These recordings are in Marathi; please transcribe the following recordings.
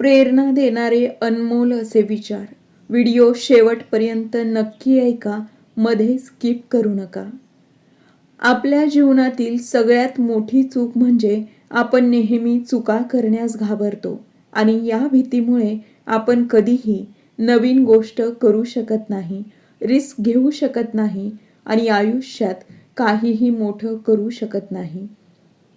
प्रेरणा देणारे अनमोल असे विचार. व्हिडिओ शेवटपर्यंत नक्की ऐका मध्ये स्किप करू नका. आपल्या जीवनातील सगळ्यात मोठी चूक म्हणजे आपण नेहमी चुका करण्यास घाबरतो आणि या भीतीमुळे आपण कधीही नवीन गोष्ट करू शकत नाही रिस्क घेऊ शकत नाही आणि आयुष्यात काहीही मोठं करू शकत नाही.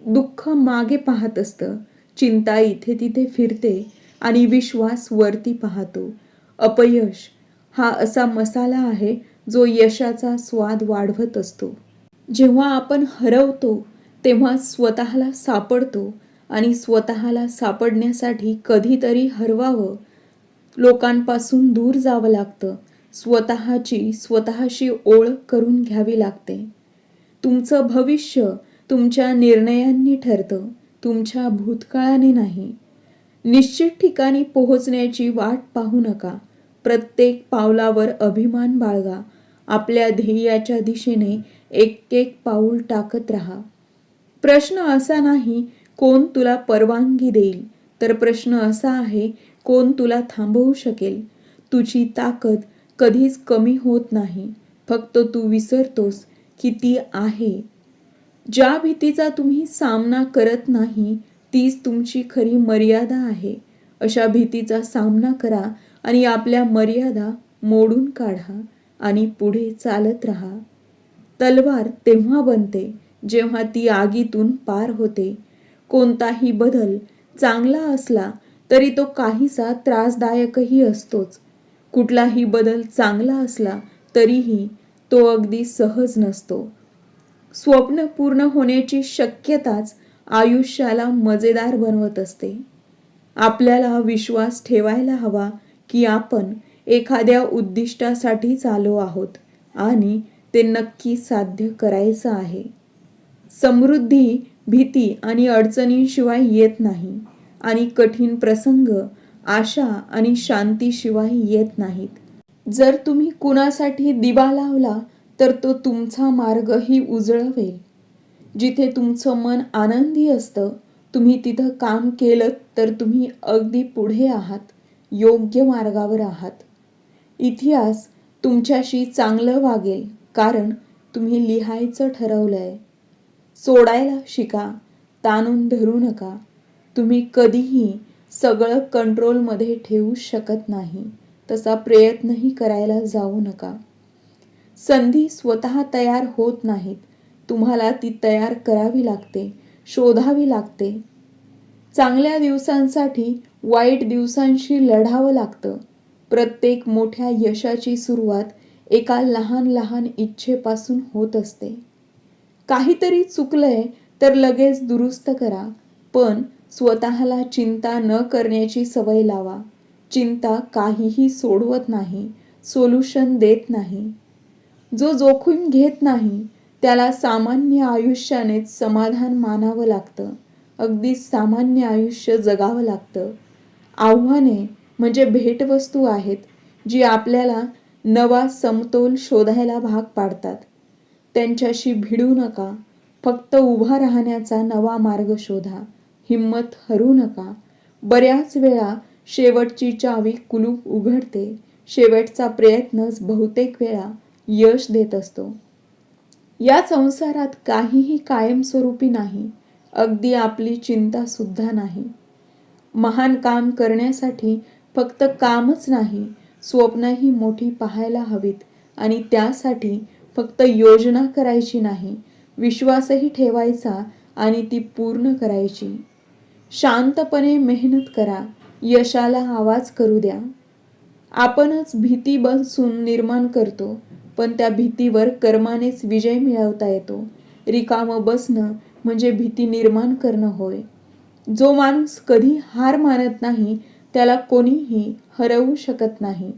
दुःख मागे पाहत असतं चिंता इथे तिथे फिरते आणि विश्वास वरती पाहतो. अपयश हा असा मसाला आहे जो यशाचा स्वाद वाढवत असतो. जेव्हा आपण हरवतो तेव्हा स्वतःला सापडतो आणि स्वतःला सापडण्यासाठी कधीतरी हरवावं. लोकांपासून दूर जावं लागतं. स्वतःची स्वतःशी ओळख करून घ्यावी लागते. तुमचं भविष्य तुमच्या निर्णयांनी ठरतं. तुमच्या भूतकाळाने नाही. निश्चित ठिकाणी पोहोचण्याची वाट पाहू नका. प्रत्येक पावलावर अभिमान बाळगा. आपल्या ध्येयाच्या दिशेने एक एक पाऊल टाकत राहा. प्रश्न असा नाही कोण तुला परवानगी देईल? तर प्रश्न असा आहे कोण तुला थांबवू शकेल? तुझी ताकद कधीच कमी होत नाही. फक्त तू विसरतोस की ती आहे. ज्या भीतीचा तुम्ही सामना करत नाही तीच तुमची खरी मर्यादा आहे. अशा भीतीचा सामना करा आणि आपल्या मर्यादा मोडून काढा आणि पुढे चालत राहा. तलवार तेव्हा बनते जेव्हा ती आगीतून पार होते. कोणताही बदल चांगला असला तरी तो काहीसा त्रासदायकही असतोच. कुठलाही बदल चांगला असला तरीही तो अगदी सहज नसतो. स्वप्न पूर्ण होण्याची शक्यताच आयुष्याला मजेदार बनवत असते. आपल्याला विश्वास ठेवायला हवा की आपण एखाद्या उद्दिष्टासाठी चालू आहोत आणि ते नक्की साध्य करायचं आहे. समृद्धी भीती आणि अडचणींशिवाय येत नाही आणि कठीण प्रसंग आशा आणि शांतीशिवाय येत नाहीत. जर तुम्ही कुणासाठी दिवा लावला तर तो तुमचा मार्गही उजळवेल. जिथे तुमचं मन आनंदी असतं तुम्ही तिथं काम केलं तर तुम्ही अगदी पुढे आहात योग्य मार्गावर आहात. इतिहास तुमच्याशी चांगलं वागेल कारण तुम्ही लिहायचं ठरवलंय. सोडायला शिका ताणून धरू नका. तुम्ही कधीही सगळं कंट्रोलमध्ये ठेवू शकत नाही तसा प्रयत्नही करायला जाऊ नका. संधी स्वतः तयार होत नाहीत तुम्हाला ती तयार करावी लागते शोधावी लागते. चांगल्या दिवसांसाठी वाईट दिवसांशी लढावं लागतं. प्रत्येक मोठ्या यशाची सुरुवात एका लहान लहान इच्छेपासून होत असते. काहीतरी चुकलंय तर लगेच दुरुस्त करा पण स्वतःला चिंता न करण्याची सवय लावा. चिंता काहीही सोडवत नाही सोल्युशन देत नाही. जो जोखीम घेत नाही त्याला सामान्य आयुष्यानेच समाधान मानावं लागतं. अगदी सामान्य आयुष्य जगावं लागतं. आव्हाने म्हणजे भेटवस्तू आहेत जी आपल्याला नवा समतोल शोधायला भाग पाडतात. त्यांच्याशी भिडू नका. फक्त उभा राहण्याचा नवा मार्ग शोधा. हिंमत हरू नका. बऱ्याच वेळा शेवटची चावी कुलूप उघडते. शेवटचा प्रयत्नच बहुतेक वेळा यश देत असतो. या संसारात काहीही कायमस्वरूपी नाही अगदी आपली चिंता सुद्धा नाही. महान काम करण्यासाठी फक्त कामच नाही स्वप्नही मोठी पाहायला हवीत आणि त्यासाठी फक्त योजना करायची नाही विश्वासही ठेवायचा आणि ती पूर्ण करायची. शांतपणे मेहनत करा यशाला आवाज करू द्या. आपणच भीती बसून निर्माण करतो पण त्या भीतीवर कर्मानेच विजय मिळवता येतो. रिकामं बसणं म्हणजे भीती निर्माण करणं होय. जो माणूस कधी हार मानत नाही त्याला कोणीही हरवू शकत नाही.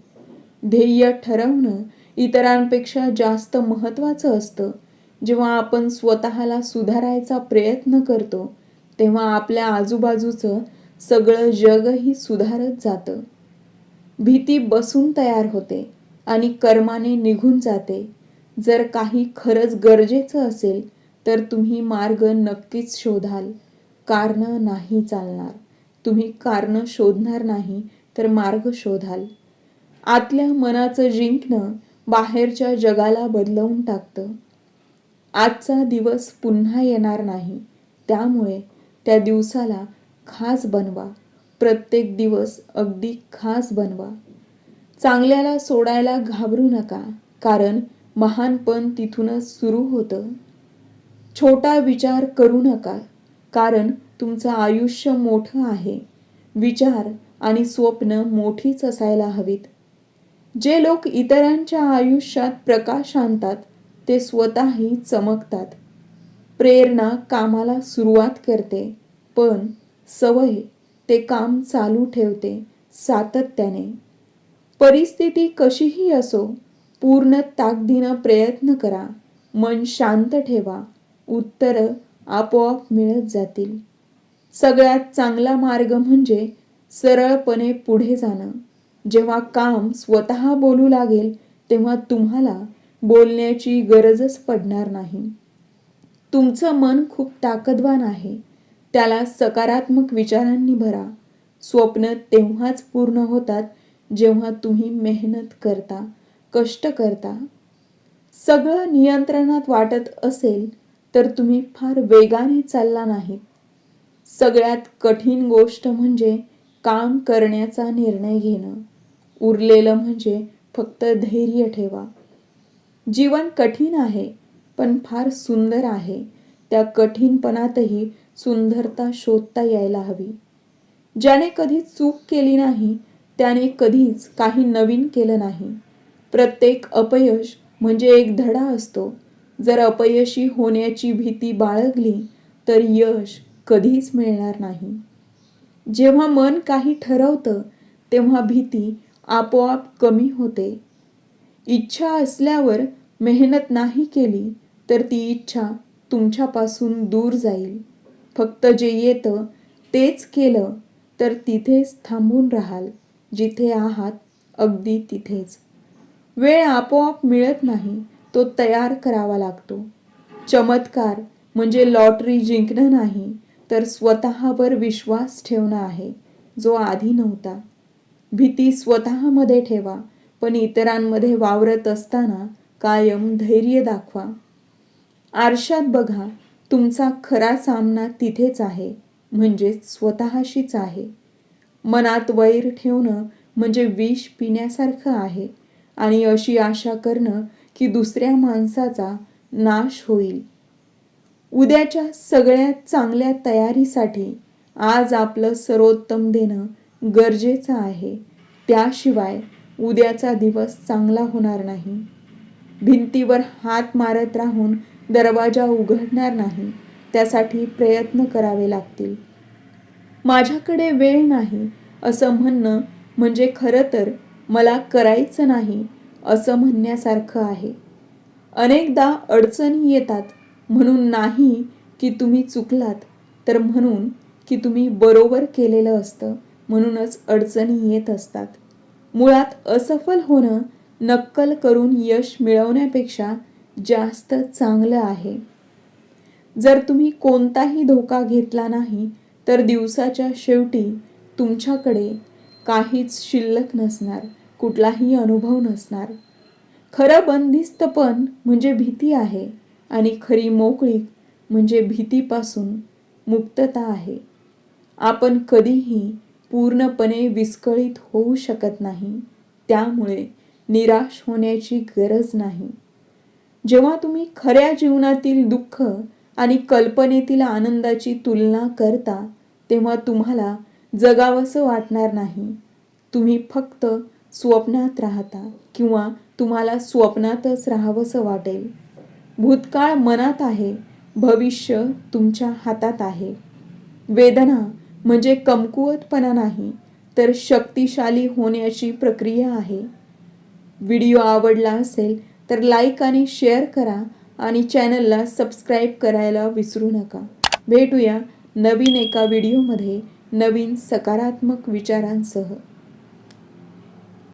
ध्येय ठरवणं इतरांपेक्षा जास्त महत्त्वाचं असतं. जेव्हा आपण स्वतःला सुधारायचा प्रयत्न करतो तेव्हा आपल्या आजूबाजूचं सगळं जगही सुधारत जातं. भीती बसून तयार होते. आणि कर्माने निघून जाते. जर काही खरंच गरजेचं असेल तर तुम्ही मार्ग नक्कीच शोधाल. कारण नाही चालणार. तुम्ही कारणं शोधणार नाही तर मार्ग शोधाल. आतल्या मनाचं जिंकणं बाहेरच्या जगाला बदलवून टाकतं. आजचा दिवस पुन्हा येणार नाही. त्यामुळे त्या दिवसाला खास बनवा. प्रत्येक दिवस अगदी खास बनवा. चांगल्याला सोडायला घाबरू नका कारण महानपण तिथूनच सुरू होतं. छोटा विचार करू नका कारण तुमचं आयुष्य मोठं आहे. विचार आणि स्वप्न मोठीच असायला हवीत. जे लोक इतरांच्या आयुष्यात प्रकाश आणतात ते स्वतःही चमकतात. प्रेरणा कामाला सुरुवात करते पण सवय ते काम चालू ठेवते सातत्याने. परिस्थिती कशीही असो पूर्ण ताकदीनं प्रयत्न करा. मन शांत ठेवा. उत्तरं आपोआप मिळत जातील. सगळ्यात चांगला मार्ग म्हणजे सरळपणे पुढे जाणं. जेव्हा काम स्वतः बोलू लागेल तेव्हा तुम्हाला बोलण्याची गरजच पडणार नाही. तुमचं मन खूप ताकदवान आहे. त्याला सकारात्मक विचारांनी भरा. स्वप्न तेव्हाच पूर्ण होतात जेव्हा तुम्ही मेहनत करता कष्ट करता सगळं नियंत्रणात वाटत असेल तर तुम्ही फार वेगाने चालला नाहीत. सगळ्यात कठीण गोष्ट म्हणजे काम करण्याचा निर्णय घेणं. उरलेलं म्हणजे फक्त धैर्य ठेवा. जीवन कठीण आहे पण फार सुंदर आहे. त्या कठीणपणातही सुंदरता शोधता यायला हवी. ज्याने कधी चूक केली नाही त्याने कधीच काही नवीन केलं नाही. प्रत्येक अपयश म्हणजे एक धडा असतो. जर अपयशी होण्याची भीती बाळगली तर यश कधीच मिळणार नाही. जेव्हा मन काही ठरवतं तेव्हा भीती आपोआप कमी होते. इच्छा असल्यावर मेहनत नाही केली तर ती इच्छा तुमच्यापासून दूर जाईल. फक्त जे येतं तेच केलं तर तिथेच थांबून राहाल. जिथे आहात अगदी तिथेच. वेळ आपोआप मिळत नाही तो तयार करावा लागतो. चमत्कार म्हणजे लॉटरी जिंकणं नाही तर स्वतःवर विश्वास ठेवणं आहे जो आधी नव्हता. भीती स्वतःमध्ये ठेवा पण इतरांमध्ये वावरत असताना कायम धैर्य दाखवा. आरशात बघा तुमचा खरा सामना तिथेच आहे म्हणजेच स्वतःशीच आहे. मनात वैर ठेवणं म्हणजे विष पिण्यासारखं आहे. आणि अशी आशा करणं की दुसऱ्या माणसाचा नाश होईल. उद्याच्या सगळ्यात चांगल्या तयारीसाठी आज आपलं सर्वोत्तम देणं गरजेचं आहे. त्याशिवाय उद्याचा दिवस चांगला होणार नाही. भिंतीवर हात मारत राहून दरवाजा उघडणार नाही. त्यासाठी प्रयत्न करावे लागतील. माझ्याकडे वेळ नाही असं म्हणणं म्हणजे खरं तर मला करायचं नाही असं म्हणण्यासारखं आहे. अनेकदा अडचणी येतात म्हणून नाही की तुम्ही चुकलात तर म्हणून की तुम्ही बरोबर केलेलं असतं म्हणूनच अडचणी येत असतात. मुळात असफल होणं नक्कल करून यश मिळवण्यापेक्षा जास्त चांगलं आहे. जर तुम्ही कोणताही धोका घेतला नाही तर दिवसाच्या शेवटी तुमच्याकडे काहीच शिल्लक नसणार कुठलाही अनुभव नसणार. खरं बंदिस्तपण म्हणजे भीती आहे आणि खरी मोकळीक म्हणजे भीतीपासून मुक्तता आहे. आपण कधीही पूर्णपणे विस्कळीत होऊ शकत नाही त्यामुळे निराश होण्याची गरज नाही. जेव्हा तुम्ही खऱ्या जीवनातील दुःख आणि कल्पनेतील आनंदाची तुलना करता तेव्हा तुम्हाला जगावंसं वाटणार नाही. तुम्ही फक्त स्वप्नात राहता किंवा तुम्हाला स्वप्नातच राहावंसं वाटेल. भूतकाळ मनात आहे भविष्य तुमच्या हातात आहे. वेदना म्हणजे कमकुवतपणा नाही तर शक्तिशाली होण्याची प्रक्रिया आहे. व्हिडिओ आवडला असेल तर लाईक आणि शेअर करा आणि चॅनलला सबस्क्राईब करायला विसरू नका. भेटूया नवीन एका व्हिडिओमध्ये नवीन सकारात्मक विचारांसह.